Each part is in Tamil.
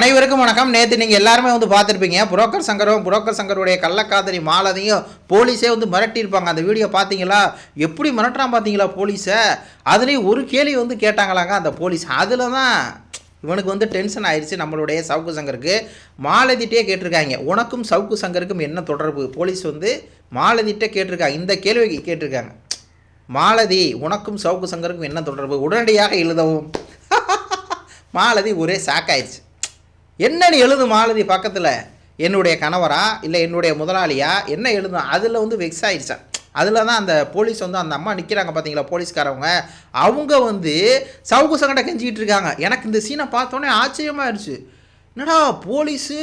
அனைவருக்கும் வணக்கம். நேற்று நீங்கள் எல்லாருமே வந்து பார்த்துருப்பீங்க. புரோக்கர் சங்கரும் புரோக்கர் சங்கருடைய கள்ளக்காதலி மாலதையும் போலீஸே வந்து மிரட்டியிருப்பாங்க. அந்த வீடியோ பார்த்தீங்களா? எப்படி மிரட்டுறான் பார்த்தீங்களா போலீஸை? அதுலேயும் ஒரு கேள்வி வந்து கேட்டாங்களாங்க அந்த போலீஸ். அதில் தான் இவனுக்கு வந்து டென்ஷன் ஆயிடுச்சு நம்மளுடைய சவுக்கு சங்கருக்கு மாலதிட்டே கேட்டிருக்காங்க. உனக்கும் சவுக்கு சங்கருக்கும் என்ன தொடர்பு? போலீஸ் வந்து மாலதிட்டே கேட்டிருக்காங்க இந்த கேள்வி கேட்டிருக்காங்க. மாலதி உனக்கும் சவுக்கு சங்கருக்கும் என்ன தொடர்பு? உடனடியாக எழுதவும். மாலதி ஒரே என்ன நீ எழுது மாலதி பக்கத்தில் என்னுடைய கணவரா இல்லை என்னுடைய முதலாளியா என்ன எழுதும் அதில் வந்து வெக்ஸ் ஆயிடுச்சான் அதில் தான் அந்த போலீஸ் வந்து அந்த அம்மா நிற்கிறாங்க பார்த்தீங்களா போலீஸ்காரவங்க? அவங்க வந்து சவுக்கு சங்கடை கெஞ்சிக்கிட்டு இருக்காங்க. எனக்கு இந்த சீனை பார்த்தோன்னே ஆச்சரியமாயிருச்சு. என்னடா போலீஸு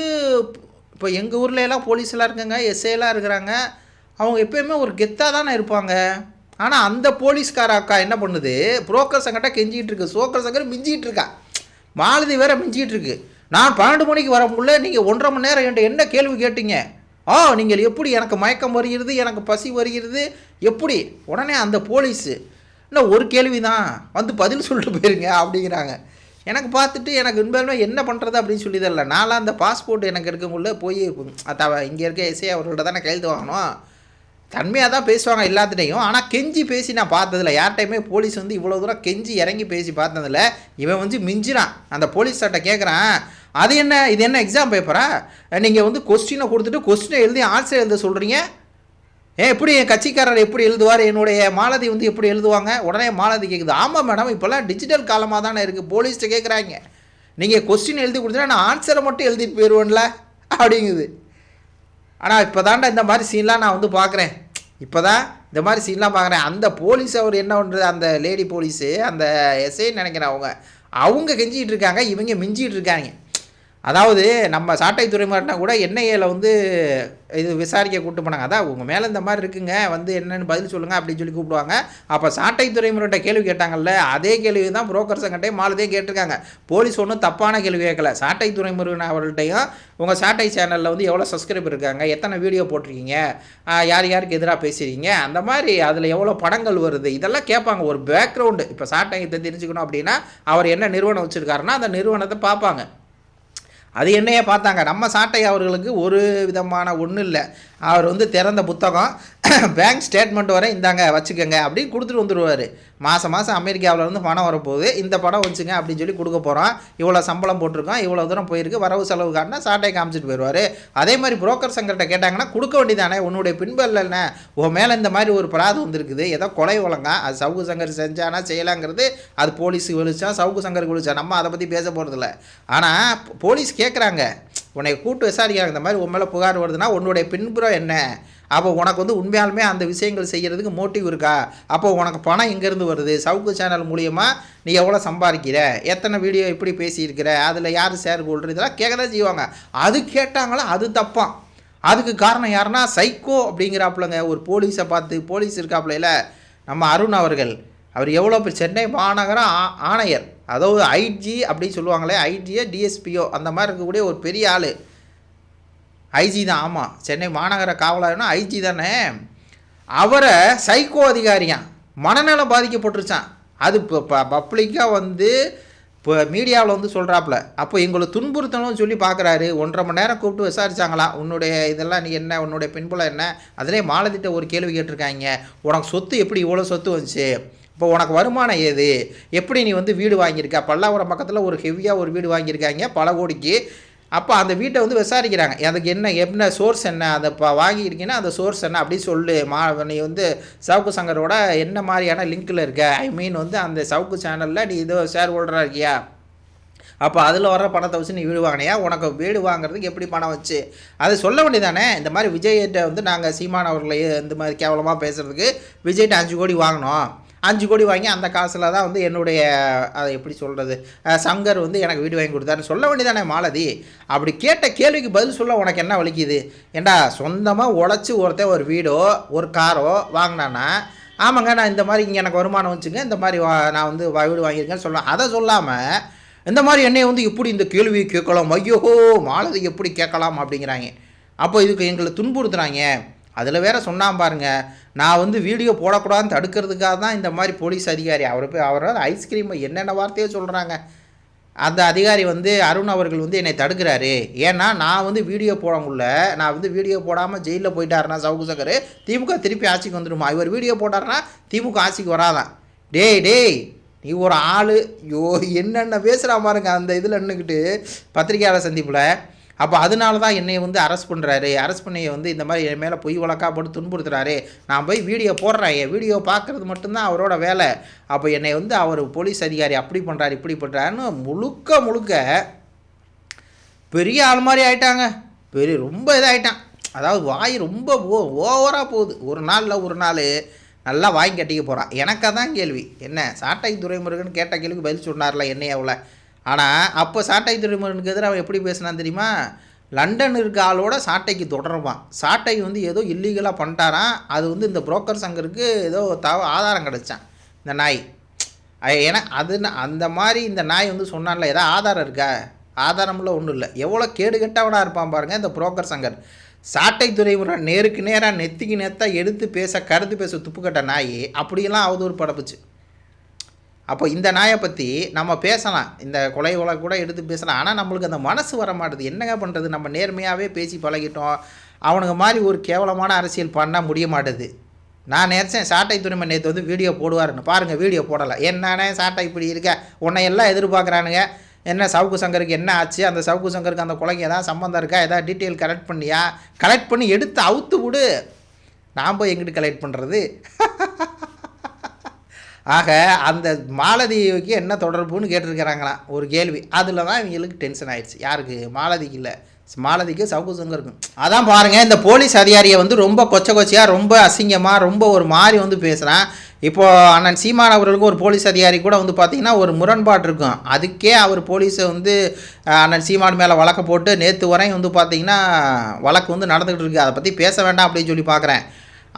இப்போ எங்கள் ஊரில் எல்லாம் போலீஸ் எல்லாம் இருக்காங்க எஸ்ஐ எல்லாம் இருக்கிறாங்க. அவங்க எப்பயுமே ஒரு கெத்தாக தானே இருப்பாங்க. ஆனால் அந்த போலீஸ்கார அக்கா என்ன பண்ணுது? புரோக்கர் சங்கட்ட கெஞ்சிக்கிட்டு இருக்கு. சோக்கர் சங்கர் மிஞ்சிக்கிட்டு இருக்கா. மாலதி வேற மிஞ்சிக்கிட்டு இருக்கு. நான் பன்னெண்டு மணிக்கு வரக்குள்ள நீங்கள் ஒன்றரை மணி நேரம் என்கிட்ட என்ன கேள்வி கேட்டீங்க? ஆ நீங்கள் எப்படி எனக்கு மயக்கம் வருகிறது எனக்கு பசி வருகிறது எப்படி? உடனே அந்த போலீஸு இன்னும் ஒரு கேள்வி தான் வந்து பதில் சொல்லிட்டு போயிருங்க அப்படிங்கிறாங்க. எனக்கு பார்த்துட்டு எனக்கு உண்மையிலுமே என்ன பண்ணுறது அப்படின்னு சொல்லி தரல நான்லாம் அந்த பாஸ்போர்ட் எனக்கு இருக்கக்குள்ளே போய் அத்தவ இங்கே இருக்க இசையை அவர்கள்ட்ட தானே கையெழுத்து வாங்கணும். தன்மையாக தான் பேசுவாங்க எல்லாத்துட்டையும் ஆனால் கெஞ்சி பேசி நான் பார்த்ததில்ல. யார்கிட்டையுமே போலீஸ் வந்து இவ்வளோ தூரம் கெஞ்சி இறங்கி பேசி பார்த்ததில்ல. இவன் வந்து மிஞ்சிறான் அந்த போலீஸ் சட்டை கேட்குறான் அது என்ன? இது என்ன எக்ஸாம் பேப்பரா நீங்கள் வந்து கொஸ்டினை கொடுத்துட்டு கொஸ்டினை எழுதி ஆன்சர் எழுத சொல்கிறீங்க ஏன் எப்படி என் கட்சிக்காரர் எப்படி எழுதுவார்? என்னுடைய மாலதி வந்து எப்படி எழுதுவாங்க? உடனே மாலதி கேட்குது ஆமாம் மேடம் இப்போல்லாம் டிஜிட்டல் காலமாக தானே இருக்குது போலீஸ்ட்டு கேட்குறாங்க நீங்கள் கொஸ்டின் எழுதி கொடுத்தீங்கன்னா நான் ஆன்சரை மட்டும் எழுதிட்டு போயிடுவேன்ல அப்படிங்குது. ஆனால் இப்போ தாண்டா இந்த மாதிரி சீன்லாம் நான் வந்து பார்க்குறேன் இப்போ தான் இந்த மாதிரி சீன்லாம் பார்க்குறேன் அந்த போலீஸ் அவர் என்ன பண்ணுறது அந்த லேடி போலீஸு அந்த எஸ்ஐன்னு நினைக்கிறேன் அவங்க. அவங்க கெஞ்சிக்கிட்டு இருக்காங்க இவங்க மிஞ்சிகிட்டு இருக்காங்க. அதாவது நம்ம சாட்டை துறைமுறைனா கூட என்ஐஏல வந்து இது விசாரிக்க கூப்பிட்டு போனாங்க. அதான் உங்கள் மேலே இந்த மாதிரி இருக்குங்க. வந்து என்னென்னு பதில் சொல்லுங்கள் அப்படின்னு சொல்லி கூப்பிடுவாங்க. அப்போ சாட்டை துறைமுறைகிட்ட கேள்வி கேட்டாங்கல்ல அதே கேள்வி தான் புரோக்கர் சங்கட்டே மாலதே கேட்டிருக்காங்க. போலீஸ் ஒன்றும் தப்பான கேள்வி கேட்கல. சாட்டை துறைமுருகன் அவர்கள்ட்டையும் உங்கள் சாட்டை சேனலில் வந்து எவ்வளோ சப்ஸ்கிரைப் இருக்காங்க எத்தனை வீடியோ போட்டிருக்கீங்க யார் யாருக்கு எதிராக பேசுகிறீங்க அந்த மாதிரி அதில் எவ்வளோ படங்கள் வருது இதெல்லாம் கேட்பாங்க. ஒரு பேக்ரவுண்டு இப்போ சாட்டையத்தை தெரிஞ்சுக்கணும் அப்படின்னா அவர் என்ன நிறுவனம் வச்சுருக்காருன்னா அந்த நிறுவனத்தை பார்ப்பாங்க. அது என்னையே பார்த்தாங்க. நம்ம சாட்டை அவர்களுக்கு ஒரு விதமான ஒன்றும் இல்லை. அவர் வந்து திறந்த புத்தகம். பேங்க் ஸ்டேட்மெண்ட் வரை இந்தாங்க வச்சுக்கோங்க அப்படின்னு கொடுத்துட்டு வந்துடுவார் மாதம் மாதம் அமெரிக்காவில் இருந்து பணம் வரப்போகுது. இந்த படம் வச்சுங்க அப்படின்னு சொல்லி கொடுக்க போகிறோம் இவ்வளோ சம்பளம் போட்டிருக்கோம் இவ்வளோ தூரம் போயிருக்கு. வரவு செலவு காட்டினா சாட்டை காமிச்சிட்டு போயிடுவார். அதே மாதிரி புரோக்கர் சங்கர்கிட்ட கேட்டாங்கன்னா கொடுக்க வேண்டியதானே? உன்னுடைய பின்பல்ல என்ன? உன் மேலே இந்த மாதிரி ஒரு பிராது வந்திருக்குது. ஏதோ கொலை வழங்கா. அது சவுக்கு சங்கர் செஞ்சானா செய்யலாங்கிறது அது போலீஸுக்கு விழிச்சா சவுக்கு சங்கருக்கு விழிச்சா. நம்ம அதை பற்றி பேச போகிறதில்ல ஆனால் போலீஸ் கேட்குறாங்க உன்னை கூட்டு விசாரிக்கிறாங்க. இந்த மாதிரி உன் மேலே புகார் வருதுன்னா உன்னுடைய பின்புறம் என்ன? அப்போ உனக்கு வந்து உண்மையாலுமே அந்த விஷயங்கள் செய்கிறதுக்கு மோட்டிவ் இருக்கா? அப்போ உனக்கு பணம் எங்கேருந்து வருது? சவுக்கு சேனல் மூலியமாக நீ எவ்வளோ சம்பாதிக்கிற? எத்தனை வீடியோ எப்படி பேசியிருக்கிற? அதில் யார் ஷேர் கொள்கிற இதெல்லாம் கேட்க தான் செய்வாங்க. அது கேட்டாங்களா? அது தப்பான் அதுக்கு காரணம் யாருன்னா சைக்கோ அப்படிங்கிறாப்புலங்க. ஒரு போலீஸை பார்த்து போலீஸ் இருக்காப்புல நம்ம அருண் அவர்கள். அவர் எவ்வளோ பேர் சென்னை மாநகர ஆ- ஆணையர். அதாவது ஐஜி அப்படின்னு சொல்லுவாங்களே ஐஜியோ டிஎஸ்பியோ அந்த மாதிரி இருக்கக்கூடிய ஒரு பெரிய ஆள். ஐஜி தான் ஆமாம் சென்னை மாநகர காவலர்னா ஐஜி தானே. அவரை சைக்கோ அதிகாரியான் மனநலம் பாதிக்கப்பட்டுருச்சான் அது இப்போ பப்ளிக்காக வந்து இப்போ மீடியாவில் வந்து சொல்கிறாப்புல அப்போ எங்களை துன்புறுத்தணும்னு சொல்லி பார்க்குறாரு ஒன்றரை மணி நேரம் கூப்பிட்டு விசாரிச்சாங்களா? உன்னுடைய இதெல்லாம் நீ என்ன உன்னுடைய பின்புலம் என்ன? அதிலே மாலதிட்ட ஒரு கேள்வி கேட்டிருக்காங்க. உனக்கு சொத்து எப்படி இவ்வளோ சொத்து வந்துச்சு? இப்போ உனக்கு வருமானம் ஏது? எப்படி நீ வந்து வீடு வாங்கியிருக்க? பல்லாவரம் பக்கத்தில் ஒரு ஹெவியாக ஒரு வீடு வாங்கியிருக்காங்க. பல கோடிக்கு. அப்போ அந்த வீட்டை வந்து விசாரிக்கிறாங்க. அதுக்கு என்ன என்ன சோர்ஸ் என்ன அதை இப்போ வாங்கியிருக்கீங்கன்னா அந்த சோர்ஸ் என்ன அப்படி சொல்லு. மா நீ வந்து சவுக்கு சங்கரோட என்ன மாதிரியான லிங்க்கில் இருக்க? ஐ மீன் வந்து அந்த சவுக்கு சேனலில் நீ இதோ ஷேர் ஹோல்டராக இருக்கியா? அப்போ அதில் வர பணத்தை வச்சு நீ வீடு வாங்கினியா? உனக்கு வீடு வாங்குறதுக்கு எப்படி பணம் வச்சு? அது சொல்ல வேண்டியதானே இந்த மாதிரி விஜய்கிட்ட வந்து நாங்கள் சீமான் அவர்களை இந்த மாதிரி கேவலமாக பேசுகிறதுக்கு விஜய்கிட்ட அஞ்சு கோடி வாங்கினோம். அஞ்சு கோடி வாங்கி அந்த காசில் தான் வந்து என்னுடைய அதை எப்படி சொல்கிறது சங்கர் வந்து எனக்கு வீடு வாங்கி கொடுத்தாருன்னு சொல்ல வேண்டியதானே மாலதி? அப்படி கேட்ட கேள்விக்கு பதில் சொல்ல உனக்கு என்ன வலிக்குது? ஏண்டா சொந்தமாக உழைச்சி ஒருத்தன் ஒரு வீடோ ஒரு காரோ வாங்கினானா ஆமாங்க நான் இந்த மாதிரி இங்கே எனக்கு வருமானம் வச்சுங்க இந்த மாதிரி வா நான் வந்து வீடு வாங்கியிருக்கேன்னு சொல்லுவேன் அதை சொல்லாமல் இந்த மாதிரி என்னை வந்து இப்படி இந்த கேள்வியை கேட்கலாம் ஐயோ மாலதி எப்படி கேட்கலாம் அப்படிங்கிறாங்க. அப்போ இதுக்கு எங்களை துன்புறுத்துறாங்க. அதில் வேற சொன்னான் பாருங்க நான் வந்து வீடியோ போடக்கூடாதுன்னு தடுக்கிறதுக்காக தான் இந்த மாதிரி போலீஸ் அதிகாரி அவர் போய் அவரை ஐஸ்கிரீம் என்னென்ன வார்த்தையோ சொல்கிறாங்க அந்த அதிகாரி வந்து அருண் அவர்கள் வந்து என்னை தடுக்கிறாரு. ஏன்னா நான் வந்து வீடியோ போட முடியல. நான் வந்து வீடியோ போடாமல் ஜெயிலில் போயிட்டாருனா சவுக்கு சங்கர் திமுக திருப்பி ஆட்சிக்கு வந்துடுமா இவர் வீடியோ போட்டாருன்னா திமுக ஆட்சிக்கு வராதான். டேய் டேய் நீ ஒரு ஆள். ஐயோ என்னென்ன பேசுகிறா பாருங்க அந்த இதில் நின்றுக்கிட்டு பத்திரிகையாளர் சந்திப்பில். அப்போ அதனால தான் என்னை வந்து அரெஸ்ட் பண்ணுறாரு அரெஸ்ட் பண்ணியை வந்து இந்த மாதிரி என் மேலே பொய் வழக்காக போட்டு துன்புறுத்துறாரு. நான் போய் வீடியோ போடுறேன். என் வீடியோ பார்க்குறது மட்டும்தான் அவரோட வேலை. அப்போ என்னை வந்து அவர் போலீஸ் அதிகாரி அப்படி பண்ணுறாரு இப்படி பண்ணுறாருன்னு முழுக்க முழுக்க பெரிய ஆள் மாதிரி ஆயிட்டாங்க. பெரிய ரொம்ப இதாகிட்டான் அதாவது வாய் ரொம்ப ஓ ஓவராக போகுது. ஒரு நாளில் ஒரு நாள் நல்லா வாங்கி கட்டிக்க போகிறான் எனக்கு தான் கேள்வி. என்ன சாட்டை துரைமுருகன் கேட்ட கேள்விக்கு பதில் சொன்னார்ல என்னையாவில் ஆனால் அப்போ சாட்டை துறைமுகனுக்கு எதிராக அவன் எப்படி பேசினான் தெரியுமா? லண்டன் இருக்க ஆளோட சாட்டைக்கு தொடருவான். சாட்டை வந்து ஏதோ இல்லீகலாக பண்ணிட்டாரான் அது வந்து இந்த புரோக்கர் சங்கருக்கு ஏதோ தவ ஆதாரம் கிடச்சான். இந்த நாய். ஏன்னா அது அந்த மாதிரி இந்த நாய் வந்து சொன்னான்ல ஏதாவது ஆதாரம் இருக்கா? ஆதாரம்ல ஒன்றும் இல்லை. எவ்வளோ கேடு கெட்டவனாக இருப்பான் பாருங்கள் இந்த புரோக்கர் சங்கர். சாட்டை துறைமுறை நேருக்கு நேராக நெத்திக்கு நெத்தா எடுத்து பேச கருத்து பேச துப்புக்கட்ட நாய் அப்படியெல்லாம் அவதூறு படப்புச்சு அப்போ இந்த நாயை பற்றி நம்ம பேசலாம். இந்த கொலை வழக்கு கூட எடுத்து பேசலாம். ஆனால் நம்மளுக்கு அந்த மனசு வர மாட்டுது. என்னங்க பண்ணுறது நம்ம நேர்மையாகவே பேசி பழகிட்டோம். அவனுங்க மாதிரி ஒரு கேவலமான அரசியல் பண்ண முடிய மாட்டுது. நான் நேர்ச்சேன். சாட்டை துணிமை நேற்று வந்து வீடியோ போடுவாருன்னு. பாருங்கள் வீடியோ போடலை என்னண்ணே சாட்டை இப்படி இருக்க? உன்னை எல்லாம் எதிர்பார்க்குறானுங்க. என்ன சவுக்கு சங்கருக்கு என்ன ஆச்சு? அந்த சவுக்கு சங்கருக்கு அந்த குழந்தைங்க ஏதாவது சம்மந்தம் இருக்கா? ஏதாவது டீட்டெயில் கலெக்ட் பண்ணியா? கலெக்ட் பண்ணி எடுத்து அவுத்து விடு. நாம் போய் எங்கிட்டு கலெக்ட் பண்ணுறது ஆக அந்த மாலதிக்கு என்ன தொடர்புன்னு கேட்டிருக்கிறாங்களாம் ஒரு கேள்வி. அதில் தான் இவங்களுக்கு டென்ஷன் ஆயிடுச்சு. யாருக்கு? மாலதிக்கு இல்லை. மாலதிக்கு சவுக்கு சங்கருக்கும் அதான் பாருங்கள் இந்த போலீஸ் அதிகாரியை வந்து ரொம்ப கொச்ச கொச்சையாக ரொம்ப அசிங்கமாக ரொம்ப ஒரு மாதிரி வந்து பேசுகிறான் இப்போது அண்ணன் சீமான் அவர்களுக்கு ஒரு போலீஸ் அதிகாரி கூட வந்து பார்த்திங்கன்னா ஒரு முரண்பாடு இருக்கும். அதுக்கே அவர் போலீஸை வந்து அண்ணன் சீமான் மேலே வழக்கு போட்டு நேற்று வரையும் வந்து பார்த்திங்கன்னா வழக்கு வந்து நடந்துக்கிட்டு இருக்குது அதை பற்றி பேச வேண்டாம் அப்படின்னு சொல்லி பார்க்குறேன்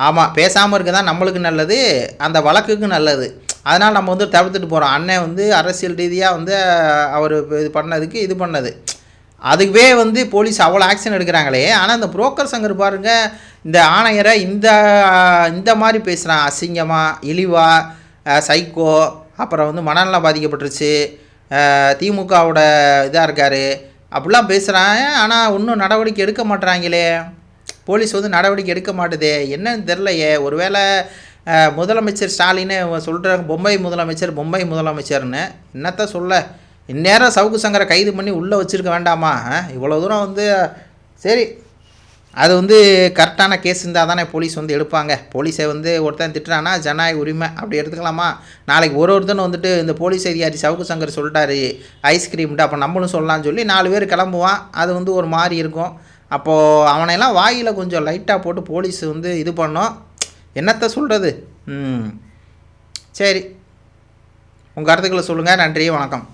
ஆமாம் பேசாமல் இருக்க தான் நம்மளுக்கு நல்லது அந்த வழக்குக்கு நல்லது. அதனால் நம்ம வந்து தவிர்த்துட்டு போகிறோம் அண்ணன் வந்து அரசியல் ரீதியாக வந்து அவர் இது பண்ணதுக்கு இது பண்ணது. அதுவே வந்து போலீஸ் அவ்வளோ ஆக்ஷன் எடுக்கிறாங்களே. ஆனால் இந்த புரோக்கர் சங்கர் பாருங்கள் இந்த ஆணையரை இந்த இந்த மாதிரி பேசுகிறான் அசிங்கமாக இழிவாக சைக்கோ அப்புறம் வந்து மனநலம் பாதிக்கப்பட்டுருச்சு. திமுகவோட இதாக இருக்கார். அப்படிலாம் பேசுகிறான் ஆனால் இன்னும் நடவடிக்கை எடுக்க மாட்றாங்களே போலீஸ் வந்து நடவடிக்கை எடுக்க மாட்டுதே. என்னன்னு தெரிலையே ஒருவேளை முதலமைச்சர் ஸ்டாலின்னு சொல்கிறாங்க பொம்பை முதலமைச்சர் பொம்பை முதலமைச்சர்னு. என்னத்த சொல்ல? இந்நேரம் சவுக்கு சங்கரை கைது பண்ணி உள்ளே வச்சுருக்க வேண்டாமா? இவ்வளோ தூரம் வந்து சரி. அது வந்து கரெக்டான கேஸ் இருந்தால் தானே போலீஸ் வந்து எடுப்பாங்க. போலீஸை வந்து ஒருத்தன் திட்டுறானா ஜனநாயக உரிமை அப்படி எடுத்துக்கலாமா? நாளைக்கு ஒரு ஒருத்தன் வந்துட்டு இந்த போலீஸ் அதிகாரி சவுக்கு சங்கர் சொல்லிட்டாரு ஐஸ்கிரீம்ட்டு அப்போ நம்மளும் சொல்லலாம்னு சொல்லி நாலு பேர் கிளம்புவான். அது வந்து ஒரு மாதிரி இருக்கும். அப்போது அவனையெல்லாம் வாயில் கொஞ்சம் லைட்டாக போட்டு போலீஸ் வந்து இது பண்ணோம். என்னத்தை சொல்கிறது ம். சரி. உங்கள் கருத்துக்களை சொல்லுங்கள் நன்றி. வணக்கம்.